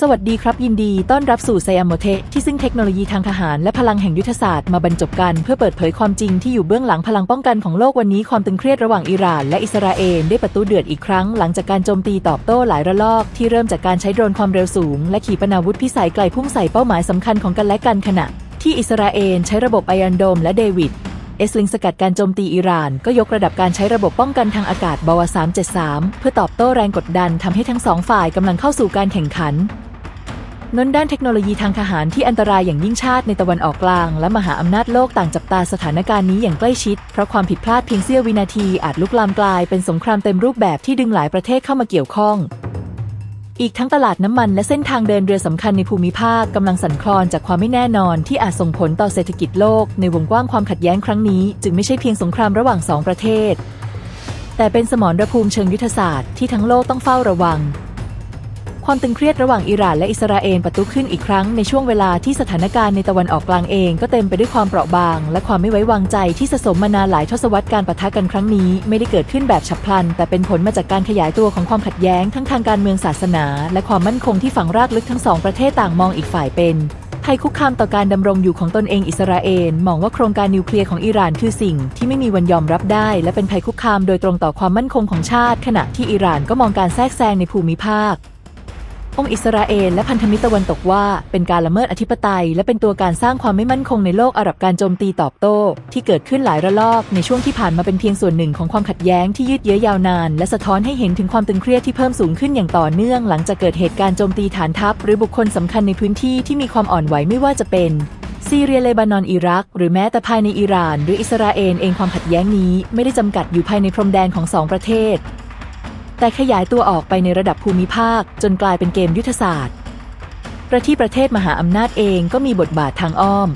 สวัสดีครับยินดีต้อนรับสู่ไซอมโมเทที่ซึ่งเทคโนโลยีทางทหารและพลังแห่งยุทธศาสตร์มาบรรจบกัน เพื่อเปิดเผยความจริงที่อยู่เบื้องหลังพลังป้องกันของโลกวันนี้ความตึงเครียดระหว่างอิหร่านและอิสราเอลได้ประตูเดือดอีกครั้งหลังจากการโจมตีตอบโต้หลายระลอก ที่เริ่มจากการใช้โดรนความเร็วสูง และขีปนาวุธพิสัยไกลพุ่งใส่เป้าหมายสำคัญของกันและกันขณะ ที่อิสราเอลใช้ระบบไอรอนโดมและเดวิด เอสลิงสกัดการโจมตีอิหร่าน ก็ยกระดับการใช้ระบบป้องกันทางอากาศบว373 เพื่อตอบโต้แรงกดดันทำให้ทั้งสองฝ่ายกำลังเข้าสู่การแข่งขันนนด้านเทคโนโลยีทางทหารที่อันตรายอย่างยิ่งชาติในตะวันออกกลาง และมหาอำนาจโลกต่างจับตาสถานการณ์นี้อย่างใกล้ชิด เพราะความผิดพลาดเพียงเสี้ยววินาทีอาจลุกลามกลายเป็นสงครามเต็มรูปแบบที่ดึงหลายประเทศเข้ามาเกี่ยวข้อง อีกทั้งตลาดน้ำมันและเส้นทางเดินเรือสำคัญในภูมิภาคกำลังสั่นคลอนจากความไม่แน่นอนที่อาจส่งผลต่อเศรษฐกิจโลกในวงกว้างความขัดแย้งครั้งนี้ จึงไม่ใช่เพียงสงครามระหว่างสองประเทศ แต่เป็นสมรภูมิเชิงยุทธศาสตร์ที่ทั้งโลกต้องเฝ้าระวัง ความตึงเครียดระหว่างอิหร่านและอิสราเอลปะทุขึ้นอีกครั้งในช่วงเวลาที่สถานการณ์ในตะวันออกกลางเองก็เต็มไปด้วยความเปราะบาง และความไม่ไว้วางใจที่สะสมมานานหลายทศวรรษการปะทะกันครั้งนี้ ไม่ได้เกิดขึ้นแบบฉับพลัน แต่เป็นผลมาจากการขยายตัวของความขัดแย้งทั้งทางการเมืองศาสนา และความมั่นคงที่ฝังรากลึกทั้งสองประเทศต่างมองอีกฝ่ายเป็นภัยคุกคามต่อการดำรงอยู่ของตนเองอิสราเอลมองว่าโครงการนิวเคลียร์ของอิหร่านคือสิ่งที่ไม่มีวันยอมรับได้ และเป็นภัยคุกคามโดยตรงต่อความมั่นคงของชาติ ขณะที่อิหร่านก็มองการแทรกแซงในภูมิภาค องค์อิสราเอลและพันธมิตรตะวันตกว่า เป็นการละเมิดอธิปไตย และเป็นตัวการสร้างความไม่มั่นคงในโลกอาหรับการโจมตีตอบโต้ ที่เกิดขึ้นหลายระลอกในช่วงที่ผ่านมาเป็นเพียงส่วนหนึ่งของความขัดแย้งที่ยืดเยื้อยาวนาน และสะท้อนให้เห็นถึงความตึงเครียดที่เพิ่มสูงขึ้นอย่างต่อเนื่อง หลังจากเกิดเหตุการณ์โจมตีฐานทัพ หรือบุคคลสำคัญในพื้นที่ที่มีความอ่อนไหวไม่ว่าจะเป็นซีเรียเลบานอนอิรัก หรือแม้แต่ภายในอิหร่าน หรืออิสราเอลเองความขัดแย้งนี้ ไม่ได้จำกัดอยู่ภายในพรมแดนของสองประเทศ แต่ขยายตัวออกไปในระดับภูมิภาค จนกลายเป็นเกมยุทธศาสตร์ ประที่ประเทศมหาอำนาจเองก็มีบทบาททางอ้อม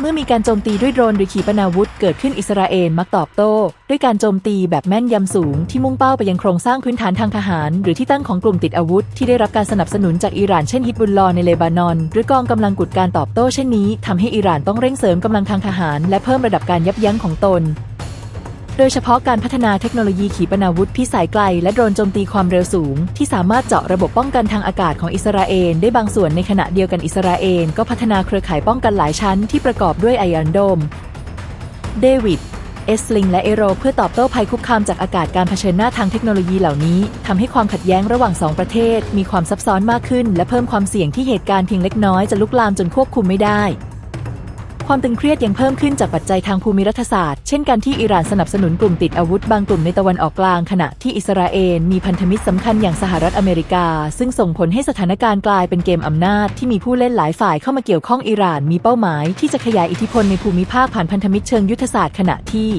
เมื่อมีการโจมตีด้วยโดรนหรือขีปนาวุธเกิดขึ้นอิสราเอลมักตอบโต้ ด้วยการโจมตีแบบแม่นยำสูงที่มุ่งเป้าไปยังโครงสร้างพื้นฐานทางทหาร หรือที่ตั้งของกลุ่มติดอาวุธ ที่ได้รับการสนับสนุนจากอิหร่านเช่นฮิตบุลลอในเลบานอน หรือกองกำลังกุดการตอบโต้เช่นนี้ทำให้อิหร่านต้องเร่งเสริมกำลังทางทหาร และเพิ่มระดับการยับยั้งของตน โดยเฉพาะการพัฒนาเทคโนโลยีขีปนาวุธพิสัยไกล และโดรนโจมตีความเร็วสูง ที่สามารถเจาะระบบป้องกันทางอากาศของอิสราเอลได้บางส่วนในขณะเดียวกันอิสราเอลก็พัฒนาเครือข่ายป้องกันหลายชั้นที่ประกอบด้วยไอรอนโดม เดวิดเอสลิงและเอโรเพื่อตอบโต้ภัยคุกคามจากอากาศการเผชิญหน้าทางเทคโนโลยีเหล่านี้ทำให้ความขัดแย้งระหว่างสองประเทศ มีความซับซ้อนมากขึ้น และเพิ่มความเสี่ยงที่เหตุการณ์เพียงเล็กน้อยจะลุกลามจนควบคุมไม่ได้ ความตึงเครียดยังเพิ่มขึ้นจากปัจจัยทางภูมิรัฐศาสตร์ เช่นการที่อิหร่านสนับสนุนกลุ่มติดอาวุธบางกลุ่มในตะวันออกกลาง ขณะที่อิสราเอลมีพันธมิตรสำคัญอย่างสหรัฐอเมริกา ซึ่งส่งผลให้สถานการณ์กลายเป็นเกมอำนาจที่มีผู้เล่นหลายฝ่ายเข้ามาเกี่ยวข้องอิหร่านมีเป้าหมายที่จะขยายอิทธิพลในภูมิภาคผ่านพันธมิตรเชิงยุทธศาสตร์ขณะที่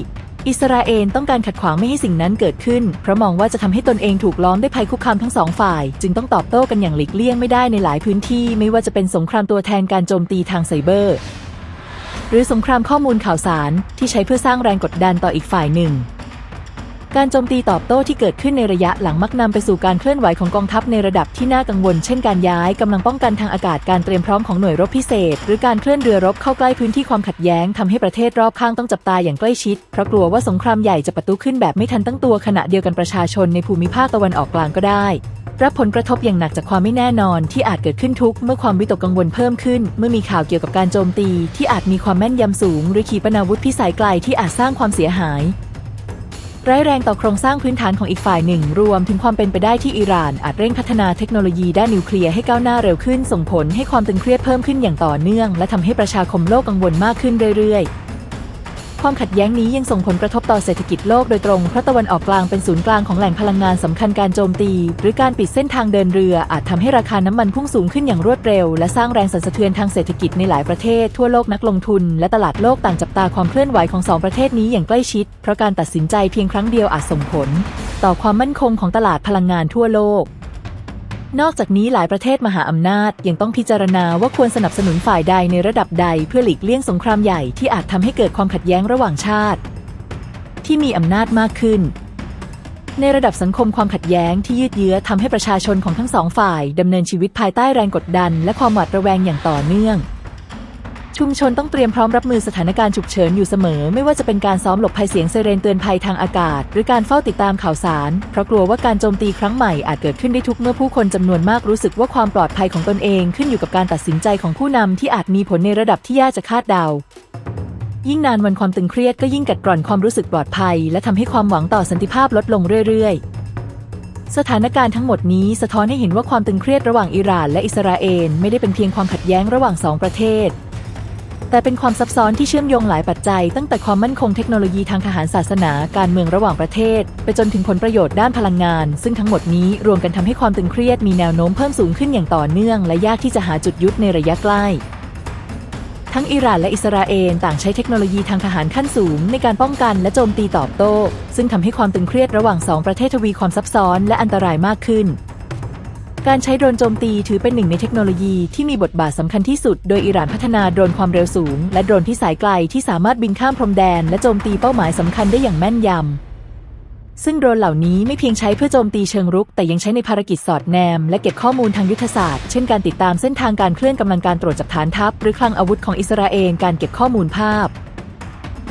อิสราเอลต้องการขัดขวางไม่ให้สิ่งนั้นเกิดขึ้น เพราะมองว่าจะทำให้ตนเองถูกล้อมด้วยภัยคุกคามทั้งสองฝ่าย จึงต้องตอบโต้กันอย่างหลีกเลี่ยงไม่ได้ในหลายพื้นที่ ไม่ว่าจะเป็นสงครามตัวแทนการโจมตีทางไซเบอร์ หรือสงครามข้อมูลข่าวสารที่ใช้เพื่อสร้างแรงกดดันต่ออีกฝ่ายหนึ่ง การโจมตีตอบโต้ที่เกิดขึ้นในระยะหลังมักนำไปสู่การเคลื่อนไหวของกองทัพในระดับที่น่ากังวล เช่นการย้ายกำลังป้องกันทางอากาศการเตรียมพร้อมของหน่วยรบพิเศษ หรือการเคลื่อนเรือรบเข้าใกล้พื้นที่ความขัดแย้งทำให้ประเทศรอบข้างต้องจับตาอย่างใกล้ชิดเพราะกลัวว่าสงครามใหญ่จะปะทุขึ้นแบบไม่ทันตั้งตัวขณะเดียวกันประชาชนในภูมิภาคตะวันออกกลางก็ได้ รับผลกระทบอย่างหนักจากความไม่แน่นอนที่อาจเกิดขึ้นทุก เมื่อความวิตกกังวลเพิ่มขึ้น เมื่อมีข่าวเกี่ยวกับการโจมตี ที่อาจมีความแม่นยำสูง หรือขีปนาวุธพิสัยไกลที่อาจสร้างความเสียหาย ร้ายแรงต่อโครงสร้างพื้นฐานของอีกฝ่ายหนึ่ง รวมถึงความเป็นไปได้ที่อิหร่าน อาจเร่งพัฒนาเทคโนโลยีด้านนิวเคลียร์ให้ก้าวหน้าเร็วขึ้น ส่งผลให้ความตึงเครียดเพิ่มขึ้นอย่างต่อเนื่อง และทำให้ประชาคมโลกกังวลมากขึ้นเรื่อยๆ ความขัดแย้งนี้ยังส่งผลกระทบต่อเศรษฐกิจโลกโดยตรงเพราะตะวันออกกลางเป็นศูนย์กลางของแหล่งพลังงานสำคัญการโจมตี หรือการปิดเส้นทางเดินเรืออาจทำให้ราคาน้ำมันพุ่งสูงขึ้นอย่างรวดเร็ว และสร้างแรงสั่นสะเทือนทางเศรษฐกิจในหลายประเทศทั่วโลกนักลงทุน และตลาดโลกต่างจับตาความเคลื่อนไหวของสองประเทศนี้อย่างใกล้ชิด เพราะการตัดสินใจเพียงครั้งเดียวอาจส่งผล ต่อความมั่นคงของตลาดพลังงานทั่วโลก นอกจากนี้หลายประเทศมหาอำนาจยังต้องพิจารณาว่าควรสนับสนุนฝ่ายใดในระดับใดเพื่อหลีกเลี่ยงสงครามใหญ่ที่อาจทำให้เกิดความขัดแย้งระหว่างชาติ ที่มีอำนาจมากขึ้น ในระดับสังคมความขัดแย้งที่ยืดเยื้อทำให้ประชาชนของทั้งสองฝ่ายดำเนินชีวิตภายใต้แรงกดดัน และความหวาดระแวงอย่างต่อเนื่อง ชุมชนต้องเตรียมพร้อมรับมือสถานการณ์ฉุกเฉินอยู่เสมอ ไม่ว่าจะเป็นการซ้อมหลบภัยเสียงไซเรนเตือนภัยทางอากาศ หรือการเฝ้าติดตามข่าวสาร เพราะกลัวว่าการโจมตีครั้งใหม่อาจเกิดขึ้นได้ทุกเมื่อผู้คนจำนวนมากรู้สึกว่าความปลอดภัยของตนเองขึ้นอยู่กับการตัดสินใจของผู้นำที่อาจมีผลในระดับที่ยากจะคาดเดายิ่งนานวันความตึงเครียดก็ยิ่งกัดกร่อนความรู้สึกปลอดภัย และทำให้ความหวังต่อสันติภาพลดลงเรื่อยๆ สถานการณ์ทั้งหมดนี้สะท้อนให้เห็นว่าความตึงเครียดระหว่างอิหร่านและอิสราเอลไม่ได้เป็นเพียงความขัดแย้งระหว่างสองประเทศ แต่เป็นความซับซ้อนที่เชื่อมโยงหลายปัจจัย ตั้งแต่ความมั่นคงเทคโนโลยีทางทหารศาสนาการเมืองระหว่างประเทศ ไปจนถึงผลประโยชน์ด้านพลังงาน ซึ่งทั้งหมดนี้รวมกันทำให้ความตึงเครียดมีแนวโน้มเพิ่มสูงขึ้นอย่างต่อเนื่อง และยากที่จะหาจุดยุติในระยะใกล้ทั้งอิหร่านและอิสราเอลต่างใช้เทคโนโลยีทางทหารขั้นสูงในการป้องกันและโจมตีตอบโต้ ซึ่งทำให้ความตึงเครียดระหว่างสองประเทศทวีความซับซ้อนและอันตรายมากขึ้น การใช้โดรนโจมตีถือเป็นหนึ่งในเทคโนโลยีที่มีบทบาทสำคัญที่สุด โดยอิหร่านพัฒนาโดรนความเร็วสูง และโดรนที่สายไกลที่สามารถบินข้ามพรมแดน และโจมตีเป้าหมายสำคัญได้อย่างแม่นยำ ซึ่งโดรนเหล่านี้ไม่เพียงใช้เพื่อโจมตีเชิงรุก แต่ยังใช้ในภารกิจสอดแนม และเก็บข้อมูลทางยุทธศาสตร์ เช่นการติดตามเส้นทางการเคลื่อนกำลังการตรวจจับฐานทัพ หรือคลังอาวุธของอิสราเอล การเก็บข้อมูลภาพ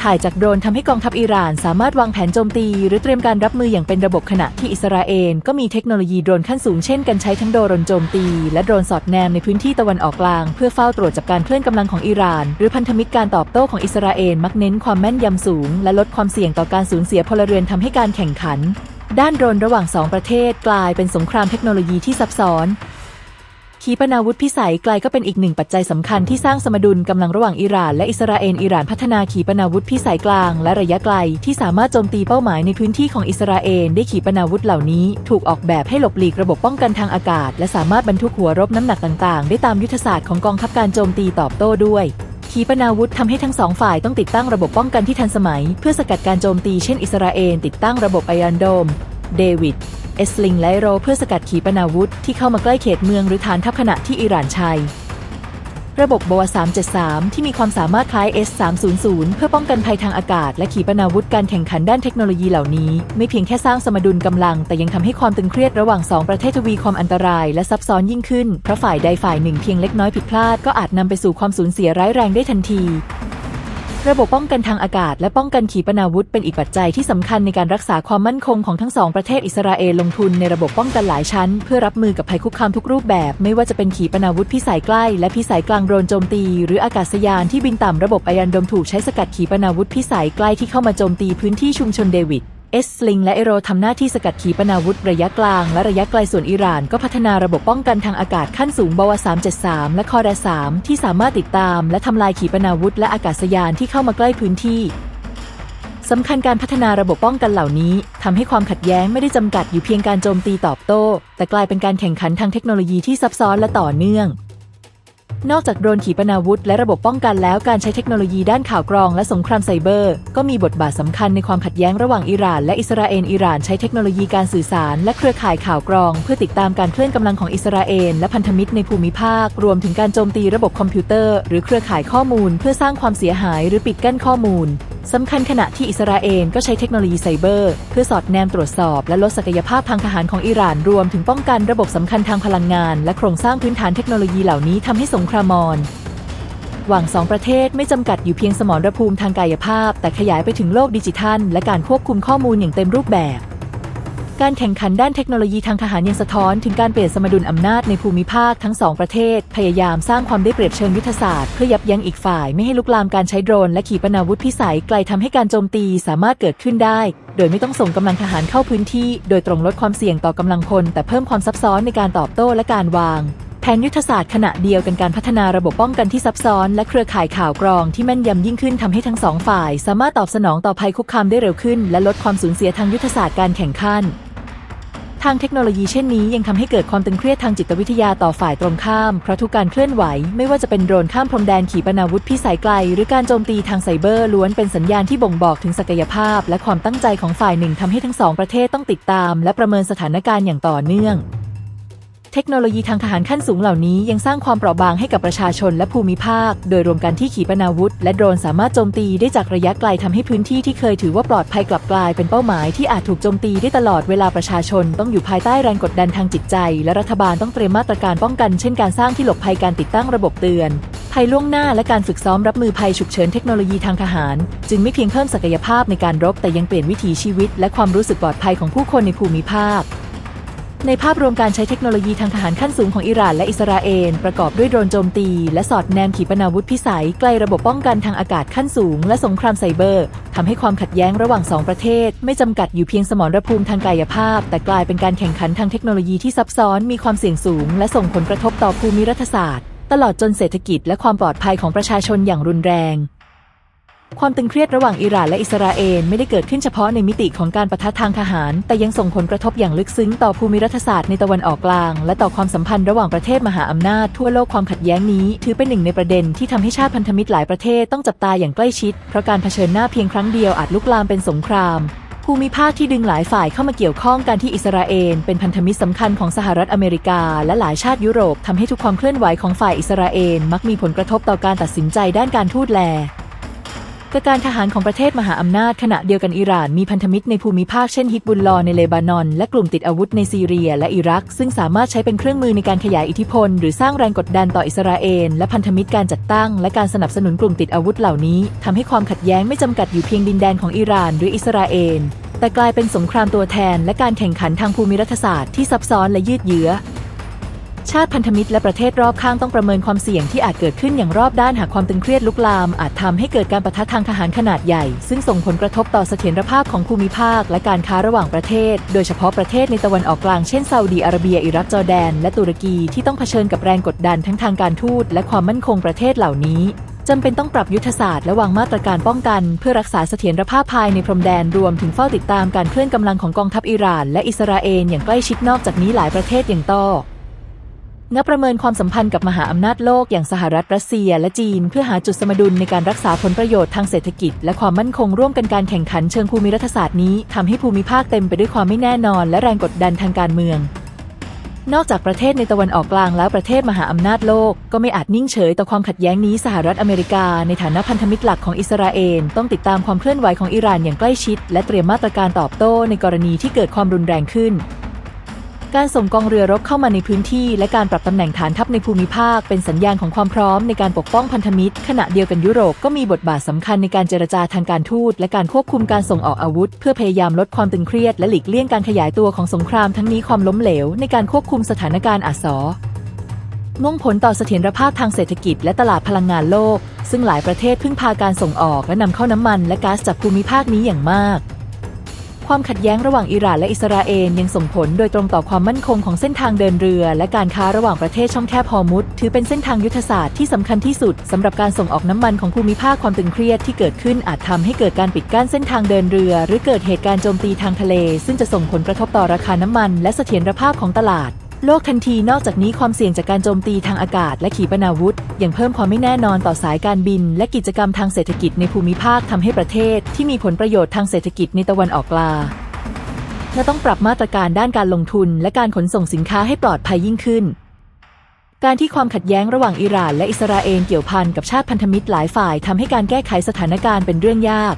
ถ่ายจากโดรนทำให้กองทัพอิหร่าน สามารถวางแผนโจมตี หรือเตรียมการรับมืออย่างเป็นระบบขณะที่อิสราเอลก็มีเทคโนโลยีโดรนขั้นสูงเช่นการใช้ทั้งโดรนโจมตี และโดรนสอดแนมในพื้นที่ตะวันออกกลาง เพื่อเฝ้าตรวจจับการเคลื่อนกำลังของอิหร่าน หรือพันธมิตรการตอบโต้ของอิสราเอลมักเน้นความแม่นยำสูง และลดความเสี่ยงต่อการสูญเสียพลเรือนทำให้การแข่งขัน ด้านโดรนระหว่างสองประเทศ กลายเป็นสงครามเทคโนโลยีที่ซับซ้อน ขีปนาวุธพิสัยไกลก็เป็นอีกหนึ่งปัจจัยสำคัญที่สร้างสมดุลกำลังระหว่างอิหร่านและอิสราเอลอิหร่านพัฒนาขีปนาวุธพิสัยกลางและระยะไกล ที่สามารถโจมตีเป้าหมายในพื้นที่ของอิสราเอลได้ขีปนาวุธเหล่านี้ ถูกออกแบบให้หลบหลีกระบบป้องกันทางอากาศ และสามารถบรรทุกหัวรบน้ำหนักต่างๆ ได้ตามยุทธศาสตร์ของกองทัพการโจมตีตอบโต้ด้วยขีปนาวุธทำให้ทั้งสองฝ่ายต้องติดตั้งระบบป้องกันที่ทันสมัย เพื่อสกัดการโจมตีเช่นอิสราเอลติดตั้งระบบไอรอนโดม เดวิด เอสลิงและโรเพื่อสกัดขีปนาวุธที่เข้ามาใกล้เขตเมืองหรือฐานทัพขณะที่อิหร่านใช้ระบบ BOA 373 ที่มีความสามารถคล้าย S300 เพื่อป้องกันภัยทางอากาศ และขีปนาวุธการแข่งขันด้านเทคโนโลยีเหล่านี้ ไม่เพียงแค่สร้างสมดุลกำลัง แต่ยังทำให้ความตึงเครียดระหว่างสองประเทศทวีความอันตรายและซับซ้อนยิ่งขึ้น เพราะฝ่ายใดฝ่ายหนึ่งเพียงเล็กน้อยผิดพลาดก็อาจนำไปสู่ความสูญเสียร้ายแรงได้ทันที ระบบป้องกันทางอากาศและป้องกันขีปนาวุธเป็นอีกปัจจัยที่สำคัญในการรักษาความมั่นคงของทั้งสองประเทศอิสราเอลลงทุนในระบบป้องกันหลายชั้น เพื่อรับมือกับภัยคุกคามทุกรูปแบบ ไม่ว่าจะเป็นขีปนาวุธพิสัยใกล้ และพิสัยกลางโดรนโจมตี หรืออากาศยานที่บินต่ำระบบไอรันโดมถูกใช้สกัดขีปนาวุธพิสัยใกล้ที่เข้ามาโจมตีพื้นที่ชุมชนเดวิด เอสลิงและเอโรทำหน้าที่สกัดขีปนาวุธระยะกลางและระยะไกลส่วนอิหร่านก็พัฒนาระบบป้องกันทางอากาศขั้นสูงบว373 และคอแร3ที่สามารถติดตาม และทำลายขีปนาวุธและอากาศยานที่เข้ามาใกล้พื้นที่สำคัญการพัฒนาระบบป้องกันเหล่านี้ทำให้ความขัดแย้งไม่ได้จำกัดอยู่เพียงการโจมตีตอบโต้ แต่กลายเป็นการแข่งขันทางเทคโนโลยีที่ซับซ้อนและต่อเนื่อง นอกจากโดรนขีปนาวุธและระบบป้องกันแล้วการใช้เทคโนโลยีด้านข่าวกรองและสงครามไซเบอร์ ก็มีบทบาทสำคัญในความขัดแย้งระหว่างอิหร่านและอิสราเอลอิหร่านใช้เทคโนโลยีการสื่อสาร และเครือข่ายข่าวกรอง เพื่อติดตามการเคลื่อนกำลังของอิสราเอลและพันธมิตรในภูมิภาค รวมถึงการโจมตีระบบคอมพิวเตอร์ หรือเครือข่ายข้อมูล เพื่อสร้างความเสียหาย หรือปิดกั้นข้อมูล สำคัญขณะที่อิสราเอลก็ใช้เทคโนโลยีไซเบอร์ เพื่อสอดแนมตรวจสอบและลดศักยภาพทางทหารของอิหร่านรวมถึงป้องกันระบบสำคัญทางพลังงาน และโครงสร้างพื้นฐานเทคโนโลยีเหล่านี้ทำให้สงครามอนหว่างสองประเทศไม่จำกัดอยู่เพียงสมรภูมิทางกายภาพ แต่ขยายไปถึงโลกดิจิทัล และการควบคุมข้อมูลอย่างเต็มรูปแบบ การแข่งขันด้านเทคโนโลยีทางทหารยังสะท้อนถึงการเปลี่ยนสมดุลอำนาจในภูมิภาคทั้งสองประเทศ พยายามสร้างความได้เปรียบเชิงยุทธศาสตร์เพื่อยับยั้งอีกฝ่ายไม่ให้ลุกลามการใช้โดรนและขีปนาวุธพิสัยไกลทำให้การโจมตีสามารถเกิดขึ้นได้ โดยไม่ต้องส่งกำลังทหารเข้าพื้นที่ โดยตรงลดความเสี่ยงต่อกำลังคน แต่เพิ่มความซับซ้อนในการตอบโต้และการวาง แผนยุทธศาสตร์ขณะเดียวกันการพัฒนาระบบป้องกันที่ซับซ้อน และเครือข่ายข่าวกรองที่แม่นยำยิ่งขึ้นทำให้ทั้งสองฝ่าย สามารถตอบสนองต่อภัยคุกคามได้เร็วขึ้น และลดความสูญเสียทางยุทธศาสตร์การแข่งขันทางเทคโนโลยีเช่นนี้ยังทำให้เกิดความตึงเครียดทางจิตวิทยาต่อฝ่ายตรงข้าม เพราะทุกการเคลื่อนไหว ไม่ว่าจะเป็นโดรนข้ามพรมแดนขีปนาวุธพิสัยไกล หรือการโจมตีทางไซเบอร์ล้วนเป็นสัญญาณที่บ่งบอกถึงศักยภาพ และความตั้งใจของฝ่ายหนึ่งทำให้ทั้งสองประเทศต้องติดตาม และประเมินสถานการณ์อย่างต่อเนื่อง เทคโนโลยีทางทหารขั้นสูงเหล่านี้ยังสร้างความเปราะบางให้กับประชาชนและภูมิภาค โดยรวมกันที่ขีปนาวุธ และโดรนสามารถโจมตีได้จากระยะไกลทำให้พื้นที่ที่เคยถือว่าปลอดภัยกลับกลายเป็นเป้าหมายที่อาจถูกโจมตีได้ตลอดเวลาประชาชนต้องอยู่ภายใต้แรงกดดันทางจิตใจ และรัฐบาลต้องเตรียมมาตรการป้องกันเช่นการสร้างที่หลบภัยการติดตั้งระบบเตือนภัยล่วงหน้าและการฝึกซ้อมรับมือภัยฉุกเฉินเทคโนโลยีทางทหาร จึงไม่เพียงเพิ่มศักยภาพในการรบแต่ยังเปลี่ยนวิถีชีวิต และความรู้สึกปลอดภัยของผู้คนในภูมิภาค ในภาพรวมการใช้เทคโนโลยีทางทหารขั้นสูงของอิหร่านและอิสราเอลประกอบด้วยโดรนโจมตี และสอดแนมขีปนาวุธพิสัยใกลระบบป้องกันทางอากาศขั้นสูง และสงครามไซเบอร์ทำให้ความขัดแย้งระหว่างสองประเทศ ไม่จำกัดอยู่เพียงสมรภูมิทางกายภาพ แต่กลายเป็นการแข่งขันทางเทคโนโลยีที่ซับซ้อนมีความเสี่ยงสูง และส่งผลกระทบต่อภูมิรัฐศาสตร์ ตลอดจนเศรษฐกิจและความปลอดภัยของประชาชนอย่างรุนแรง ความตึงเครียดระหว่างอิหร่านและอิสราเอลไม่ได้เกิดขึ้นเฉพาะในมิติของการประทะทางทหาร แต่ยังส่งผลกระทบอย่างลึกซึ้งต่อภูมิรัฐศาสตร์ในตะวันออกกลาง และต่อความสัมพันธ์ระหว่างประเทศมหาอำนาจทั่วโลกความขัดแย้งนี้ ถือเป็นหนึ่งในประเด็นที่ทำให้ชาติพันธมิตรหลายประเทศต้องจับตาอย่างใกล้ชิด เพราะการเผชิญหน้าเพียงครั้งเดียวอาจลุกลามเป็นสงครามภูมิภาคที่ดึงหลายฝ่ายเข้ามาเกี่ยวข้องกันที่อิสราเอลเป็นพันธมิตรสำคัญของสหรัฐอเมริกา และหลายชาติยุโรปทำให้ทุกความเคลื่อนไหวของฝ่ายอิสราเอลมักมีผลกระทบต่อการตัดสินใจด้านการทูตแล การทหารของประเทศมหาอำนาจขณะเดียวกันอิหร่านมีพันธมิตรในภูมิภาคเช่นฮิตบุลลอในเลบานอน และกลุ่มติดอาวุธในซีเรียและอิรัก ซึ่งสามารถใช้เป็นเครื่องมือในการขยายอิทธิพล หรือสร้างแรงกดดันต่ออิสราเอลและพันธมิตรการจัดตั้ง และการสนับสนุนกลุ่มติดอาวุธเหล่านี้ทำให้ความขัดแย้งไม่จำกัดอยู่เพียงดินแดนของอิหร่านหรืออิสราเอลแต่กลายเป็นสงครามตัวแทน และการแข่งขันทางภูมิรัฐศาสตร์ที่ซับซ้อนและยืดเยื้อ ชาติพันธมิตรและประเทศรอบข้างต้องประเมินความเสี่ยงที่อาจเกิดขึ้นอย่างรอบด้านหากความตึงเครียดลุกลาม อาจทำให้เกิดการประทะทางทหารขนาดใหญ่ ซึ่งส่งผลกระทบต่อเสถียรภาพของภูมิภาค และการค้าระหว่างประเทศ โดยเฉพาะประเทศในตะวันออกกลางเช่นซาอุดีอาระเบียอิรักจอร์แดน และตุรกีที่ต้องเผชิญกับแรงกดดันทั้งทางการทูตและความมั่นคงประเทศเหล่านี้จำเป็นต้องปรับยุทธศาสตร์และวางมาตรการป้องกัน เพื่อรักษาเสถียรภาพภายในพรมแดนรวมถึงเฝ้าติดตามการเคลื่อนกำลังของกองทัพอิหร่าน และอิสราเอลอย่างใกล้ชิดนอกจากนี้หลายประเทศยังต้อ นับประเมินความสัมพันธ์กับมหาอำนาจโลกอย่างสหรัฐรัสเซียและจีน เพื่อหาจุดสมดุลในการรักษาผลประโยชน์ทางเศรษฐกิจ และความมั่นคงร่วมกันการแข่งขันเชิงภูมิรัฐศาสตร์นี้ทำให้ภูมิภาคเต็มไปด้วยความไม่แน่นอน และแรงกดดันทางการเมือง นอกจากประเทศในตะวันออกกลางแล้วประเทศมหาอำนาจโลก ก็ไม่อาจนิ่งเฉยต่อความขัดแย้งนี้สหรัฐอเมริกา ในฐานะพันธมิตรหลักของอิสราเอลต้องติดตามความเคลื่อนไหวของอิหร่านอย่างใกล้ชิด และเตรียมมาตรการตอบโต้ในกรณีที่เกิดความรุนแรงขึ้น การส่งกองเรือรบเข้ามาในพื้นที่ และการปรับตำแหน่งฐานทัพในภูมิภาค เป็นสัญญาณของความพร้อมในการปกป้องพันธมิตร ขณะเดียวกันยุโรปก็มีบทบาทสำคัญในการเจรจาทางการทูตและการควบคุมการส่งออกอาวุธ เพื่อพยายามลดความตึงเครียดและหลีกเลี่ยงการขยายตัวของสงครามทั้งนี้ความล้มเหลว ในการควบคุมสถานการณ์อาจสอมุ่งผลต่อเสถียรภาพทางเศรษฐกิจและตลาดพลังงานโลก ซึ่งหลายประเทศพึ่งพาการส่งออกและนำเข้าน้ำมัน และก๊าซจากภูมิภาคนี้อย่างมาก ความขัดแย้งระหว่างอิหร่านและอิสราเอลยังส่งผลโดยตรงต่อความมั่นคงของเส้นทางเดินเรือ และการค้าระหว่างประเทศช่องแคบฮอร์มุดถือเป็นเส้นทางยุทธศาสตร์ที่สำคัญที่สุดสำหรับการส่งออกน้ำมันของภูมิภาคความตึงเครียดที่เกิดขึ้นอาจทำให้เกิดการปิดกั้นเส้นทางเดินเรือ หรือเกิดเหตุการณ์โจมตีทางทะเล ซึ่งจะส่งผลกระทบต่อราคาน้ำมัน และเสถียรภาพของตลาด โลกทันทีนอกจากนี้ความเสี่ยงจากการโจมตีทางอากาศและขีปนาวุธยังเพิ่มความไม่แน่นอนต่อสายการบิน และกิจกรรมทางเศรษฐกิจในภูมิภาคทำให้ประเทศ ที่มีผลประโยชน์ทางเศรษฐกิจในตะวันออกกลางและต้องปรับมาตรการด้านการลงทุน และการขนส่งสินค้าให้ปลอดภัยยิ่งขึ้น การที่ความขัดแย้งระหว่างอิหร่าน และอิสราเอลเกี่ยวพันกับชาติพันธมิตรหลายฝ่ายทำให้การแก้ไขสถานการณ์เป็นเรื่องยาก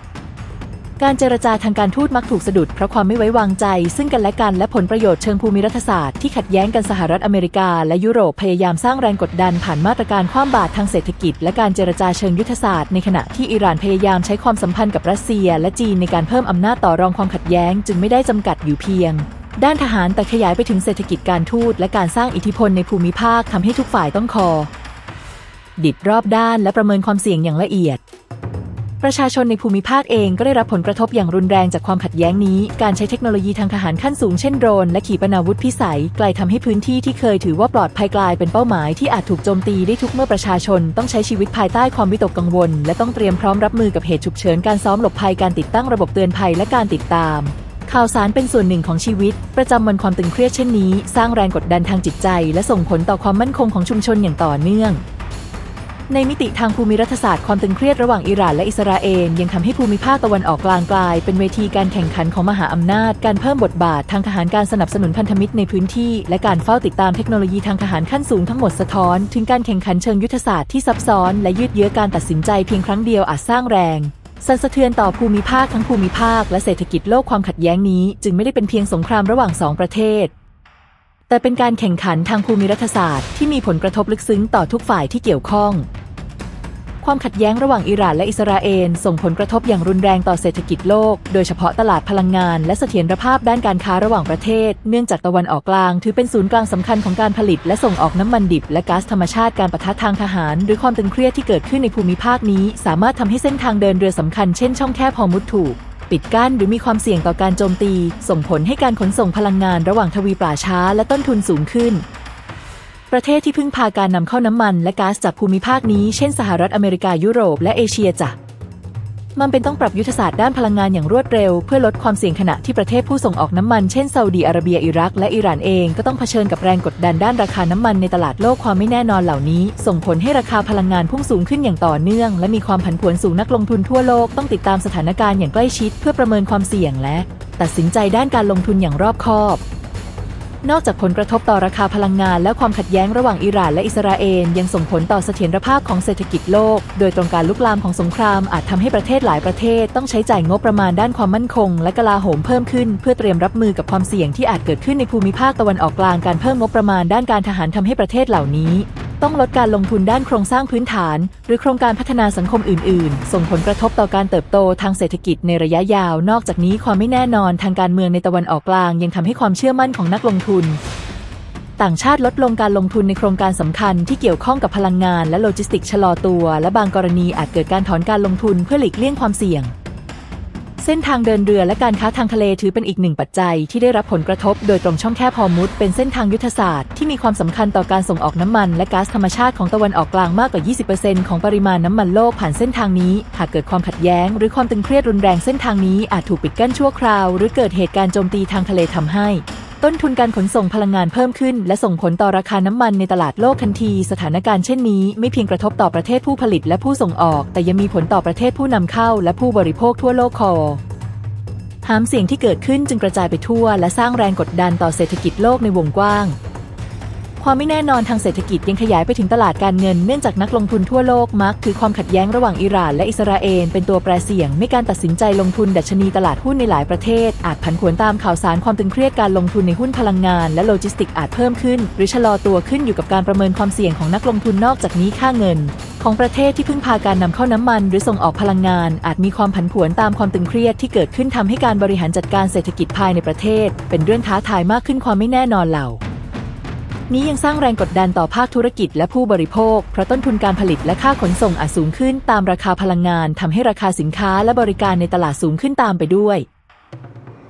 การเจรจาทางการทูตมักถูกสะดุดเพราะความไม่ไว้วางใจ ซึ่งกันและกันและผลประโยชน์เชิงภูมิรัฐศาสตร์ที่ขัดแย้งกันสหรัฐอเมริกา และยุโรปพยายามสร้างแรงกดดันผ่านมาตรการคว่ำบาตรทางเศรษฐกิจ และการเจรจาเชิงยุทธศาสตร์ในขณะที่อิหร่านพยายามใช้ความสัมพันธ์กับรัสเซีย และจีนในการเพิ่มอำนาจต่อรองความขัดแย้ง จึงไม่ได้จำกัดอยู่เพียง ด้านทหารแต่ขยายไปถึงเศรษฐกิจการทูตและการสร้างอิทธิพลในภูมิภาคทำให้ทุกฝ่ายต้องคอดิดรอบด้านและประเมินความเสี่ยงอย่างละเอียด ประชาชนในภูมิภาคเองก็ได้รับผลกระทบอย่างรุนแรงจากความขัดแย้งนี้ การใช้เทคโนโลยีทางทหารขั้นสูงเช่นโดรนและขีปนาวุธพิสัยกลายทำให้พื้นที่ที่เคยถือว่าปลอดภัยกลายเป็นเป้าหมายที่อาจถูกโจมตีได้ทุกเมื่อประชาชนต้องใช้ชีวิตภายใต้ความวิตกกังวล และต้องเตรียมพร้อมรับมือกับเหตุฉุกเฉินการซ้อมหลบภัยการติดตั้งระบบเตือนภัยและการติดตามข่าวสารเป็นส่วนหนึ่งของชีวิต ประจำวันความตึงเครียดเช่นนี้ สร้างแรงกดดันทางจิตใจ และส่งผลต่อความมั่นคงของชุมชนอย่างต่อเนื่อง ในมิติทางภูมิรัฐศาสตร์ความตึงเครียดระหว่างอิหร่านและอิสราเอลยังทำให้ภูมิภาคตะวันออกกลางกลาย เป็นเวทีการแข่งขันของมหาอำนาจ การเพิ่มบทบาททางทหารการสนับสนุนพันธมิตรในพื้นที่ และการเฝ้าติดตามเทคโนโลยีทางทหารขั้นสูงทั้งหมดสะท้อน ถึงการแข่งขันเชิงยุทธศาสตร์ที่ซับซ้อนและยืดเยื้อการตัดสินใจเพียงครั้งเดียวอาจสร้างแรงสั่นสะเทือนต่อภูมิภาคทั้งภูมิภาคและเศรษฐกิจโลกความขัดแย้งนี้ จึงไม่ได้เป็นเพียงสงครามระหว่างสองประเทศ แต่เป็นการแข่งขันทางภูมิรัฐศาสตร์ที่มีผลกระทบลึกซึ้งต่อทุกฝ่ายที่เกี่ยวข้อง ความขัดแย้งระหว่างอิหร่านและอิสราเอลส่งผลกระทบอย่างรุนแรงต่อเศรษฐกิจโลก โดยเฉพาะตลาดพลังงานและเสถียรภาพด้านการค้าระหว่างประเทศ เนื่องจากตะวันออกกลาง ถือเป็นศูนย์กลางสำคัญของการผลิต และส่งออกน้ำมันดิบ และก๊าซธรรมชาติการประทะทางทหาร หรือความตึงเครียดที่เกิดขึ้นในภูมิภาคนี้ สามารถทำให้เส้นทางเดินเรือสำคัญเช่นช่องแคบฮอร์มุดถูก ปิดกั้นหรือมีความเสี่ยงต่อการโจมตี ส่งผลให้การขนส่งพลังงานระหว่างทวีปป่าช้าและต้นทุนสูงขึ้น ประเทศที่พึ่งพาการนำเข้าน้ำมันและก๊าซจากภูมิภาคนี้ เช่นสหรัฐอเมริกายุโรปและเอเชียจะ มันเป็นต้องปรับยุทธศาสตร์ด้านพลังงานอย่างรวดเร็ว เพื่อลดความเสี่ยงขณะที่ประเทศผู้ส่งออกน้ำมันเช่นซาอุดีอาระเบียอิรัก และอิหร่านเองก็ต้องเผชิญกับแรงกดดันด้านราคาน้ำมันในตลาดโลกความไม่แน่นอนเหล่านี้ ส่งผลให้ราคาพลังงานพุ่งสูงขึ้นอย่างต่อเนื่อง และมีความผันผวนสูงนักลงทุนทั่วโลกต้องติดตามสถานการณ์อย่างใกล้ชิด เพื่อประเมินความเสี่ยงและ ตัดสินใจด้านการลงทุนอย่างรอบคอบ นอกจากผลกระทบต่อราคาพลังงาน และความขัดแย้งระหว่างอิหร่านและอิสราเอลยังส่งผลต่อเสถียรภาพของเศรษฐกิจโลก โดยตรงการลุกลามของสงครามอาจทำให้ประเทศหลายประเทศ ต้องใช้จ่ายงบประมาณด้านความมั่นคง และกลาโหมเพิ่มขึ้น เพื่อเตรียมรับมือกับความเสี่ยงที่อาจเกิดขึ้นในภูมิภาคตะวันออกกลางการเพิ่มงบประมาณด้านการทหารทำให้ประเทศเหล่านี้ ต้องลดการลงทุนด้านโครงสร้างพื้นฐาน หรือโครงการพัฒนาสังคมอื่น ๆ ส่งผลกระทบต่อการเติบโตทางเศรษฐกิจในระยะยาว นอกจากนี้ความไม่แน่นอนทางการเมืองในตะวันออกกลาง ยังทำให้ความเชื่อมั่นของนักลงทุน ต่างชาติลดลงการลงทุนในโครงการสำคัญที่เกี่ยวข้องกับพลังงานและโลจิสติกส์ชะลอตัว และบางกรณีอาจเกิดการถอนการลงทุนเพื่อหลีกเลี่ยงความเสี่ยง เส้นทางเดินเรือและการค้าทางทะเลถือเป็นอีกหนึ่งปัจจัยที่ได้รับผลกระทบ โดยตรงช่องแคบฮอร์มุดเป็นเส้นทางยุทธศาสตร์ที่มีความสำคัญต่อการส่งออกน้ำมันและก๊าซธรรมชาติของตะวันออกกลางมากกว่า 20%ของปริมาณน้ำมันโลกผ่านเส้นทางนี้ หากเกิดความขัดแย้ง หรือความตึงเครียดรุนแรงเส้นทางนี้อาจถูกปิดกั้นชั่วคราว หรือเกิดเหตุการณ์โจมตีทางทะเลทำให้ ต้นทุนการขนส่งพลังงานเพิ่มขึ้น และส่งผลต่อราคาน้ำมันในตลาดโลกทันที สถานการณ์เช่นนี้ไม่เพียงกระทบต่อประเทศผู้ผลิตและผู้ส่งออก แต่ยังมีผลต่อประเทศผู้นำเข้า และผู้บริโภคทั่วโลกคอหามเสียงที่เกิดขึ้นจึงกระจายไปทั่ว และสร้างแรงกดดันต่อเศรษฐกิจโลกในวงกว้าง ความไม่แน่นอนทางเศรษฐกิจยังขยายไปถึงตลาดการเงินเนื่องจากนักลงทุนทั่วโลกมักถือความขัดแย้งระหว่างอิหร่านและอิสราเอลเป็นตัวแปรเสี่ยงในการตัดสินใจลงทุนดัชนีตลาดหุ้นในหลายประเทศ อาจผันผวนตามข่าวสารความตึงเครียดการลงทุนในหุ้นพลังงาน และโลจิสติกอาจเพิ่มขึ้น หรือชะลอตัวขึ้นอยู่กับการประเมินความเสี่ยงของนักลงทุนนอกจากนี้ค่าเงินของประเทศที่พึ่งพาการนำเข้าน้ำมัน หรือส่งออกพลังงาน อาจมีความผันผวนตามความตึงเครียดที่เกิดขึ้นทำให้การบริหารจัดการเศรษฐกิจภายในประเทศ เป็นเรื่องท้าทายมากขึ้นความไม่แน่นอนเหล่า นี้ยังสร้างแรงกดดันต่อภาคธุรกิจและผู้บริโภค เพราะต้นทุนการผลิตและค่าขนส่งอาจสูงขึ้นตามราคาพลังงานทำให้ราคาสินค้าและบริการในตลาดสูงขึ้นตามไปด้วย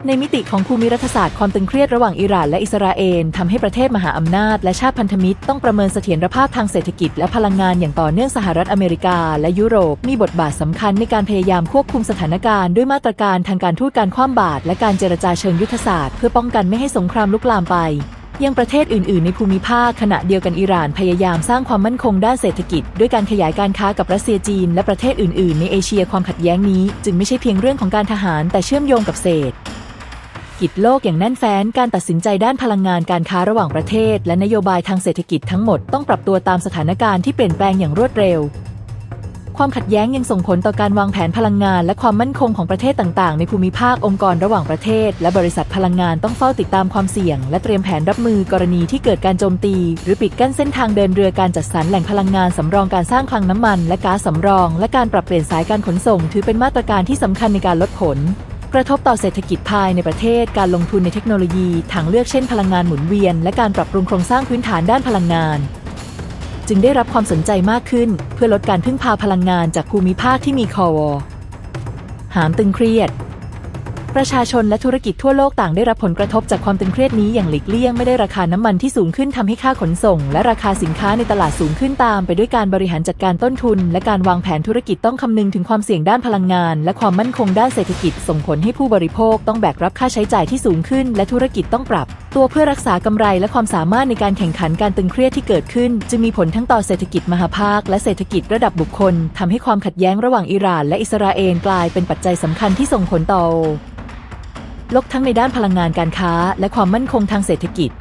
ในมิติของภูมิรัฐศาสตร์ความตึงเครียดระหว่างอิหร่านและอิสราเอลทำให้ประเทศมหาอำนาจและชาติพันธมิตรต้องประเมินเสถียรภาพทางเศรษฐกิจและพลังงานอย่างต่อเนื่องสหรัฐอเมริกา และยุโรปมีบทบาทสำคัญในการพยายามควบคุมสถานการณ์ด้วยมาตรการทางการทูตการคว่ำบาตรและการเจรจาเชิงยุทธศาสตร์เพื่อป้องกันไม่ให้สงครามลุกลามไป ยังประเทศอื่น ๆ ในภูมิภาคขณะเดียวกันอิหร่านพยายามสร้างความมั่นคงด้านเศรษฐกิจ ด้วยการขยายการค้ากับรัสเซียจีน และประเทศอื่น ๆ ในเอเชียความขัดแย้งนี้ จึงไม่ใช่เพียงเรื่องของการทหารแต่เชื่อมโยงกับเศรษฐกิจโลกอย่างแน่นแฟ้นการตัดสินใจด้านพลังงานการค้าระหว่างประเทศ และนโยบายทางเศรษฐกิจทั้งหมดต้องปรับตัวตามสถานการณ์ที่เปลี่ยนแปลงอย่างรวดเร็ว ความขัดแย้งยังส่งผลต่อการวางแผนพลังงาน และความมั่นคงของประเทศต่างๆ ในภูมิภาคองค์กรระหว่างประเทศ และบริษัทพลังงานต้องเฝ้าติดตามความเสี่ยง และเตรียมแผนรับมือกรณีที่เกิดการโจมตี หรือปิดกั้นเส้นทางเดินเรือการจัดสรรแหล่งพลังงานสำรองการสร้างคลังน้ำมัน และก๊าซสำรอง และการปรับเปลี่ยนสายการขนส่ง ถือเป็นมาตรการที่สำคัญในการลดผลกระทบต่อเศรษฐกิจภายในประเทศ การลงทุนในเทคโนโลยีทางเลือกเช่นพลังงานหมุนเวียน และการปรับปรุงโครงสร้างพื้นฐานด้านพลังงาน จึงได้รับความสนใจมากขึ้น เพื่อลดการพึ่งพาพลังงานจากภูมิภาคที่มีคอวอหามตึงเครียด ประชาชนและธุรกิจทั่วโลกต่างได้รับผลกระทบจากความตึงเครียดนี้อย่างหลีกเลี่ยงไม่ได้ราคาน้ำมันที่สูงขึ้นทำให้ค่าขนส่ง และราคาสินค้าในตลาดสูงขึ้นตามไปด้วยการบริหารจัดการต้นทุน และการวางแผนธุรกิจต้องคำนึงถึงความเสี่ยงด้านพลังงาน และความมั่นคงด้านเศรษฐกิจ ส่งผลให้ผู้บริโภคต้องแบกรับค่าใช้จ่ายที่สูงขึ้น และธุรกิจต้องปรับ ตัวเพื่อรักษากำไรและความสามารถในการแข่งขันการตึงเครียดที่เกิดขึ้น จึงมีผลทั้งต่อเศรษฐกิจมหาภาค และเศรษฐกิจระดับบุคคลทำให้ความขัดแย้งระหว่างอิหร่าน และอิสราเอลกลายเป็นปัจจัยสำคัญที่ส่งผลต่อ ลกทั้งในด้านพลังงานการค้า และความมั่นคงทางเศรษฐกิจ